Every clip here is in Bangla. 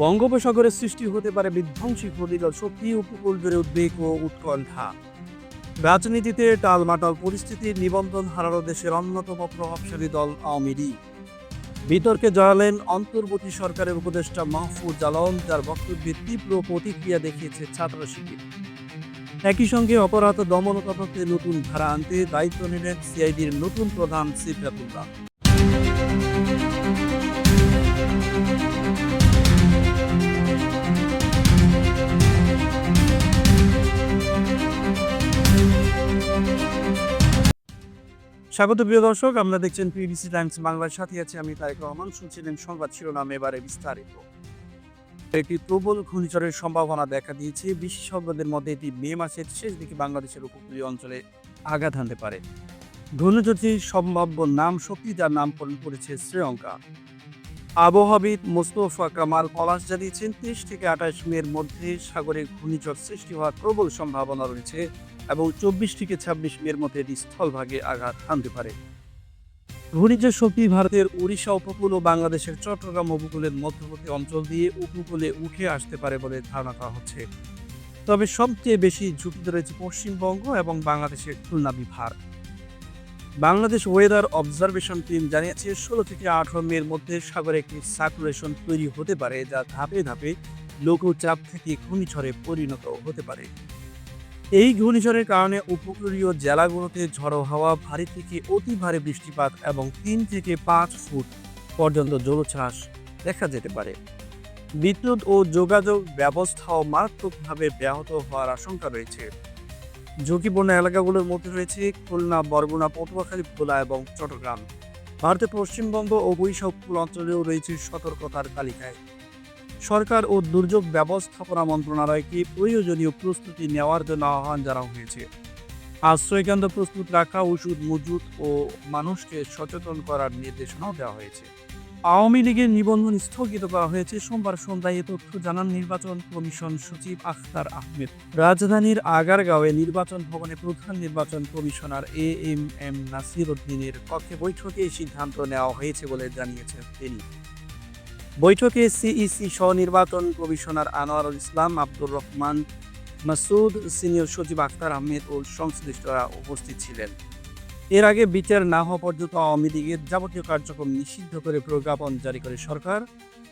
বঙ্গোপসাগরে সৃষ্টি হতে পারে বিধ্বংসী প্রতিদল শক্তি, উপকূল জুড়ে উদ্বেগ ও উৎকণ্ঠা। রাজনীতিতে টালমাটাল পরিস্থিতির নিবন্ধন হারানো দেশের অন্যতম প্রভাবশালী দল আওয়ামী লীগ। বিতর্কে জড়ালেন অন্তর্বর্তী সরকারের উপদেষ্টা মাহফুজ আলম, যার বক্তব্যে তীব্র প্রতিক্রিয়া দেখিয়েছে ছাত্র শিবির একই সঙ্গে অপরাধ দমন তদন্তে নতুন ধারা আনতে দায়িত্ব নিলেন সিআইডির নতুন প্রধান সিফরাতুল্লাহ স্বাগত প্রিয় দর্শক, আমরা দেখছেন পিবিসি টাইমস বাংলার সাথে আছি আমি তারেক রহমান। শুনছিলেন সংবাদ শিরোনাম, এবারে বিস্তারিত। একটি প্রবল ঘূর্ণিঝড়ের সম্ভাবনা দেখা দিয়েছে। বিশেষজ্ঞদের মধ্যে এটি মে মাসের শেষ দিকে বাংলাদেশের উপকূলীয় অঞ্চলে আঘাত হানতে পারে। ঘূর্ণিঝড়টির সম্ভাব্য নাম শক্তি যার নামকরণ করেছে শ্রীলঙ্কা। আবহাওয়াবিদ মোস্তফা কামাল পলাশ জানিয়েছেন, তেইশ থেকে আঠাশ মের মধ্যে সাগরে ঘূর্ণিঝড় সৃষ্টি হওয়ার প্রবল সম্ভাবনা রয়েছে। চব্বিশ থেকে ছাব্বিশ মের মধ্যে এটি স্থলভাগে আঘাত হানতে পারে। ঘূর্ণিঝড় শক্তি ভারতের উড়িষ্যা উপকূল ও বাংলাদেশের চট্টগ্রাম উপকূলের মধ্যবর্তী অঞ্চল দিয়ে উপকূলে উঠে আসতে পারে বলে ধারণা করা হচ্ছে। তবে সবচেয়ে বেশি ঝুঁকিতে রয়েছে পশ্চিমবঙ্গ এবং বাংলাদেশের খুলনা বিভাগ। বাংলাদেশ ওয়েদার অবজারভেশন টিম জানিয়েছে, ষোলো থেকে আঠারো মের মধ্যে সাগরে একটি সার্কুলেশন তৈরি হতে পারে, যা ধাপে ধাপে লঘুচাপ থেকে ঘূর্ণিঝড়ে পরিণত হতে পারে। এই ঘূর্ণিঝড়ের কারণে উপকূলীয় জেলাগুলোতে ঝড়ো হাওয়া, ভারী থেকে অতি ভারী বৃষ্টিপাত এবং তিন থেকে পাঁচ ফুট পর্যন্ত জলোচ্ছ্বাস দেখা যেতে পারে। বিদ্যুৎ ও যোগাযোগ ব্যবস্থাও মারাত্মকভাবে ব্যাহত হওয়ার আশঙ্কা রয়েছে। ঝুঁকিপূর্ণ এলাকাগুলোর মধ্যে রয়েছে খুলনা, বরগুনা, পটুয়াখালী, ভোলা এবং চট্টগ্রাম। ভারতের পশ্চিমবঙ্গ ও বৈশা উপকূল অঞ্চলেও রয়েছে সতর্কতার তালিকায়। সরকার ও দুর্যোগ ব্যবস্থাপনা মন্ত্রণালয়কে প্রয়োজনীয় প্রস্তুতি নেওয়ার জন্য আহ্বান জানানো হয়েছে? আশ্রয়কেন্দ্র প্রস্তুত রাখা, ওষুধ মজুত ও মানুষকে সচেতন করার নির্দেশনাও দেওয়া হয়েছে। আওয়ামী লীগের নিবন্ধন স্থগিত করা হয়েছে। সোমবার সন্ধ্যায় এ তথ্য জানান নির্বাচন কমিশন সচিব আখতার আহমেদ। রাজধানীর আগারগাঁওয়ে নির্বাচন ভবনে প্রধান নির্বাচন commissioner A M M Nasir উদ্দিনের কক্ষে বৈঠকে সিদ্ধান্ত নেওয়া হয়েছে বলে জানিয়েছেন তিনি। বৈঠকে সিইসি সহ নির্বাচন কমিশনার আনোয়ারুল ইসলাম, আব্দুর রহমান মাসুদ, সিনিয়র সচিব আখতার আহমেদ ও সংশ্লিষ্টরা উপস্থিত ছিলেন। এর আগে বিচার না হওয়া পর্যন্ত আওয়ামী লীগের যাবতীয় কার্যক্রম নিষিদ্ধ করে প্রজ্ঞাপন জারি করে সরকার।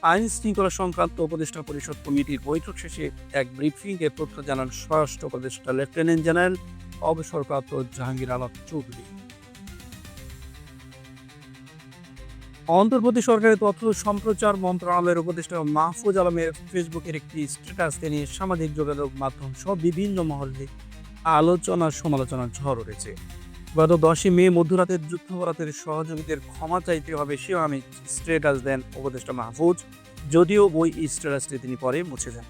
আইন শৃঙ্খলা সংক্রান্ত উপদেষ্টা পরিষদ কমিটির বৈঠক শেষে এক ব্রিফিংয়ে তথ্য জানান স্বরাষ্ট্র উপদেষ্টা লেফটেন্যান্ট জেনারেল অবসরপ্রাপ্ত জাহাঙ্গীর আলম চৌধুরী। অন্তর্বর্তী সরকারের তথ্য সম্প্রচার মন্ত্রণালয়ের উপদেষ্টা মাহফুজ আলমের ফেসবুকের একটি স্ট্যাটাস, তিনি সামাজিক যোগাযোগ মাধ্যম সহ বিভিন্ন মহলে আলোচনা সমালোচনার ঝড় উঠেছে। গত দশই মে মধ্যরাতের যুদ্ধপরাধের সহযোগীদের ক্ষমা চাইতে হবে সেও আমি স্ট্যাটাস দেন উপদেষ্টা মাহফুজ, যদিও ওই স্ট্যাটাসটি তিনি পরে মুছে যান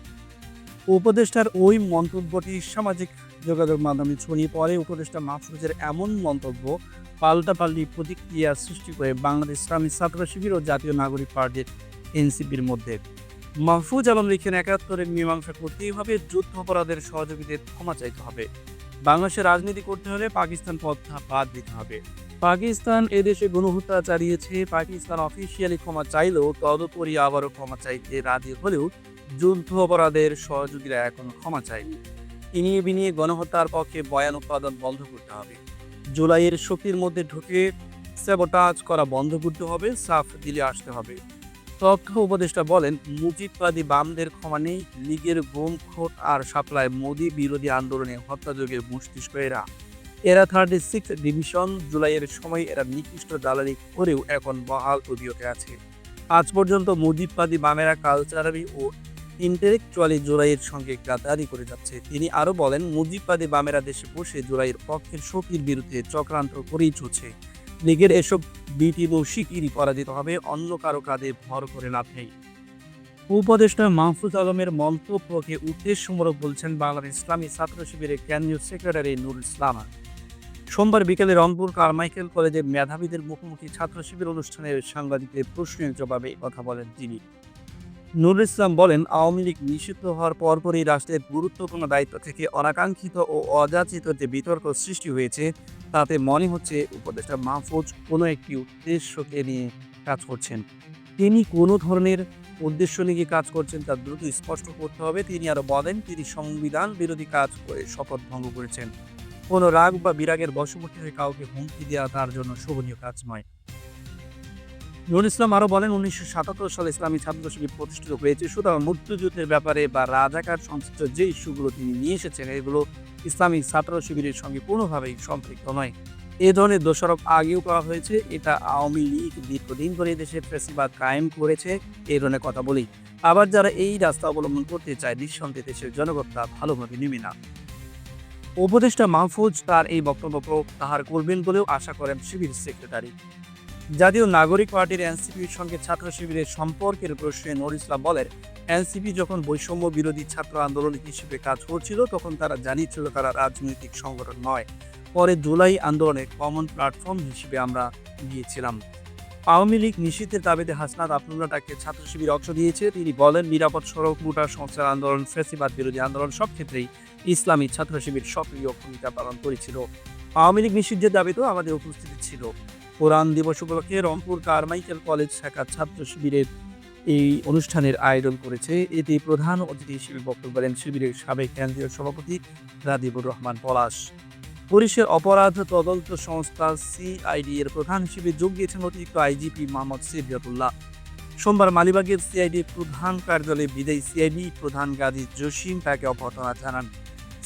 উপদেষ্টার ওই মন্তব্যটি সামাজিক যোগাযোগ মাধ্যমে ছড়িয়ে পড়ে। উপদেষ্টা মাহফুজের এমন মন্তব্য পাল্টাপাল্টি প্রতিক্রিয়া সৃষ্টি করে বাংলাদেশ ইসলামী ছাত্র শিবির ও জাতীয় নাগরিক পার্টির এনসিপির মধ্যে। মাহফুজ আলম লিখেন, একাত্তরের মীমাংসা করতেই হবে যুদ্ধ অপরাধের সহযোগীদের ক্ষমা চাইতে হবে। বাংলাদেশে রাজনীতি করতে হলে পাকিস্তান পথটা বাদ দিতে হবে। পাকিস্তান এদেশে গণহত্যা চালিয়েছে, পাকিস্তান অফিসিয়ালি ক্ষমা চাইলেও তদুপরি আবারও ক্ষমা চাইতে রাজি হলেও যুদ্ধ অপরাধের সহযোগীরা এখন ক্ষমা চায়নি ইনিয়ে বিনিয়ে গণহত্যার পক্ষে বয়ান উৎপাদন বন্ধ করতে হবে। জুলাইয়ের শক্তির মধ্যে ঢুকে স্যাবোটাজ করা বন্ধ করতে হবে, সাফ দিলে আসতে হবে। তথ্য উপদেষ্টা বলেন, মুজিববাদী বামদের ক্ষমা নেই, লীগের বোম খোট আর সাপ্লাই মোদি বিরোধী আন্দোলনে হত্যাযোগের মস্তিষ্ক এরা। এরা থার্টি সিক্স ডিভিশন জুলাইয়ের সময় এরা নিকৃষ্ট দালালি করেও এখন বহাল তবিয়তে আছে। আজ পর্যন্ত মুজিববাদী বামেরা কালচারালি ও ইন্টেলেকচুয়ালি জুলাইয়ের সঙ্গে গাদারি করে যাচ্ছে। তিনি আরও বলেন, মুজিববাদী বামেরা দেশে বসে জুলাইয়ের পক্ষের শক্তির বিরুদ্ধে চক্রান্ত করেই চলছে। লীগের এসব বিটি ও শিকিরি পরাজিত হবে, অন্য কারও কাঁধে ভর করে লাভ নেই। উপদেষ্টা মাহফুজ আলমের মন্তব্যকে উদ্দেশ্যমূলক বলছেন বাংলাদেশ ইসলামী ছাত্র শিবিরের কেন্দ্রীয় সেক্রেটারি নুরুল ইসলাম। সোমবার বিকেলে রংপুর কারমাইকেল কলেজের মেধাবীদের মুখোমুখি ছাত্র শিবির অনুষ্ঠানের সাংবাদিকদের প্রশ্নের জবাবে কথা বলেন তিনি। নুরুল ইসলাম বলেন, আওয়ামী লীগ নিষিদ্ধ হওয়ার পরপরই রাষ্ট্রের গুরুত্বপূর্ণ দায়িত্ব থেকে অনাকাঙ্ক্ষিত ও অযাচিত যে বিতর্ক সৃষ্টি হয়েছে, তাতে মনে হচ্ছে উপদেষ্টা মাহফুজ কোনো একটি উদ্দেশ্যকে নিয়ে কাজ করছেন। তিনি কোনো ধরনের উদ্দেশ্য নিয়ে কাজ করছেন তা দ্রুত স্পষ্ট করতে হবে। তিনি আরও বলেন, তিনি সংবিধান বিরোধী কাজ করে শপথ ভঙ্গ করেছেন। কোনো রাগ বা বিরাগের বশবর্তী হয়ে কাউকে হুমকি দেওয়া তার জন্য শোভনীয় কাজ নয়। নুরুল ইসলাম আরও বলেন, উনিশশো সাতাত্তর সালে ইসলামী ছাত্র শিবির প্রতিষ্ঠিত হয়েছে। সুতরাং মুক্তিযুদ্ধের ব্যাপারে বা রাজাকার সংশ্লিষ্ট যে ইস্যুগুলো তিনি নিয়ে এসেছেন, এগুলো ইসলামী ছাত্র শিবিরের সঙ্গে কোনোভাবেই সম্পৃক্ত নয়। এ ধরনের দোষারোপ আগেও করা হয়েছে। এটা আওয়ামী লীগ দীর্ঘদিন ধরে দেশে ফেসিবাদ কায়েম করেছে। এই ধরনের কথা বলি। আবার যারা এই রাস্তা অবলম্বন করতে চায়, নিঃসন্দেহে দেশের জনগণ তা ভালোভাবে নেবে না। উপদেষ্টা মাহফুজ তার এই বক্তব্য প্রত্যাহার করবেন বলেও আশা করেন শিবির সেক্রেটারি। জাতীয় নাগরিক পার্টির এনসিপির সঙ্গে ছাত্র শিবিরের সম্পর্কের প্রশ্নে নুর ইসলাম বলেন, এনসিপি যখন বৈষম্য বিরোধী ছাত্র আন্দোলন হিসেবে কাজ করছিল, তখন তারা জানিয়েছিল তারা রাজনৈতিক সংগঠন নয়। পরে জুলাই আন্দোলনে কমন প্ল্যাটফর্ম হিসেবে আমরা গিয়েছিলাম। আওয়ামী লীগ নিষিদ্ধের দাবিতে হাসনাত আবদুল্লাহটাকে ছাত্র শিবির অংশ দিয়েছে তিনি বলেন, নিরাপদ সড়ক মোটার সংস্কার আন্দোলন ফেসিবাদ বিরোধী আন্দোলন সব ক্ষেত্রেই ইসলামী ছাত্র শিবির সক্রিয় ভূমিকা পালন করেছিল। আওয়ামী লীগ নিষিদ্ধের দাবিতেও আমাদের উপস্থিতি ছিল। কোরআন দিবস উপলক্ষে রংপুর কারমাইকেল কলেজ শাখা ছাত্র শিবিরের এই অনুষ্ঠানের আয়োজন করেছে। এতে প্রধান অতিথি হিসেবে বক্তব্য দেন শিবিরের সাবেক কেন্দ্রীয় সভাপতি রাদিবুর রহমান পলাশ। পুলিশের অপরাধ তদন্ত সংস্থা সিআইডি এর প্রধান হিসেবে যোগ দিয়েছেন অতিরিক্ত আইজিপি মোহাম্মদ সিরিয়াতুল্লাহ সোমবার মালিবাগের সিআইডি প্রধান কার্যালয়ে বিদায়ী সিআইডি প্রধান গাজী জসিম তাকে অভ্যর্থনা জানান।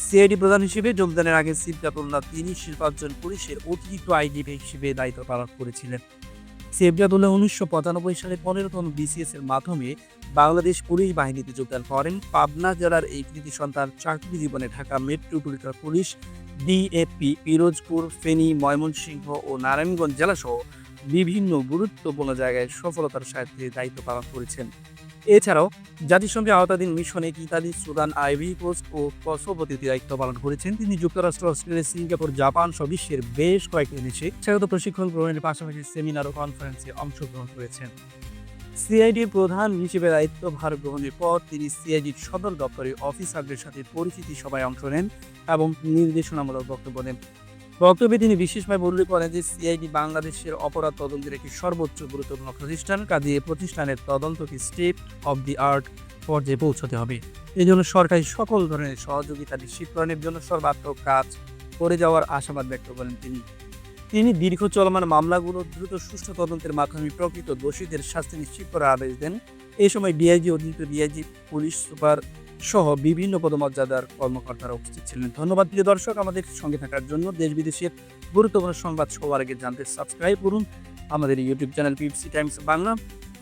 সিআইডি প্রধান হিসেবে যোগদানের আগে সিদ্ধাতুল্লাহ তিনি শিল্পার্জন পুলিশের অতিরিক্ত আইজিপি হিসেবে দায়িত্ব পালন করেছিলেন। সিবজাদুল্লাহ উনিশশো পঁচানব্বই সালে পনেরোতম বিসিএস এর মাধ্যমে বাংলাদেশ পুলিশ বাহিনীতে যোগদান করেন। পাবনা জেলার এই কৃতি সন্তান চাকরি জীবনে Dhaka metropolitan police DMP Pirojpur, Feni, Mymensingh ও নারায়ণগঞ্জ জেলাসহ বিভিন্ন গুরুত্বপূর্ণ জায়গায় সফলতার সাথে দায়িত্ব পালন করেছেন। এছাড়াও জাতিসংঘের আওতাধীন মিশনে ইতালি, সুদান, আইভি কোস্ট ও কসোভোতে দায়িত্ব পালন করেছেন। তিনি যুক্তরাষ্ট্র, অস্ট্রেলিয়া, সিঙ্গাপুর, জাপান সহ বিশ্বের বেশ কয়েকটি দেশে স্বাগত প্রশিক্ষণ গ্রহণের পাশাপাশি সেমিনার ও কনফারেন্সে অংশগ্রহণ করেছেন। সিআইডির প্রধান হিসেবে দায়িত্বভার গ্রহণের পর তিনি সিআইডির সদর দপ্তরের অফিসারদের সাথে পরিচিতি সভায় অংশ নেন এবং নির্দেশনামূলক বক্তব্য দেন। বক্তব্যে তিনি বিশেষভাবে উল্লেখ করেন যে সিআইডি বাংলাদেশের অপরাধ তদন্তের একটি সর্বোচ্চ গুরুত্বপূর্ণ প্রতিষ্ঠান কাজে প্রতিষ্ঠানের তদন্তকে স্টেপ অব দি আর্ট পর্যায়ে পৌঁছতে হবে। এই জন্য সরকারি সকল ধরনের সহযোগিতা নিশ্চিতকরণের জন্য সর্বাত্মক কাজ করে যাওয়ার আশাবাদ ব্যক্ত করেন তিনি। তিনি দীর্ঘ চলমান মামলাগুলো দ্রুত সুষ্ঠু তদন্তের মাধ্যমে প্রকৃত দোষীদের শাস্তি নিশ্চিত করার আদেশ দেন। এই সময় ডিআইজি অতিরিক্ত ডিআইজি, পুলিশ সুপার সহ বিভিন্ন পদমর্যাদার কর্মকর্তারা উপস্থিত ছিলেন। ধন্যবাদ প্রিয় দর্শক, আমাদের সঙ্গে থাকার জন্য দেশ বিদেশের গুরুত্বপূর্ণ সংবাদ সবার আগে জানতে সাবস্ক্রাইব করুন আমাদের YouTube channel PFC times Bangla.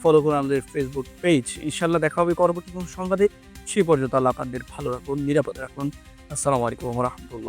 Follow করুন আমাদের ফেসবুক পেজ ইনশাল্লাহ দেখা হবে পরবর্তী কোনো সংবাদে। সেই পর্যন্ত আল্লাহ আপনাদের ভালো রাখুন, নিরাপদ রাখুন। আসসালামু আলাইকুম রহমতুল্লাহ।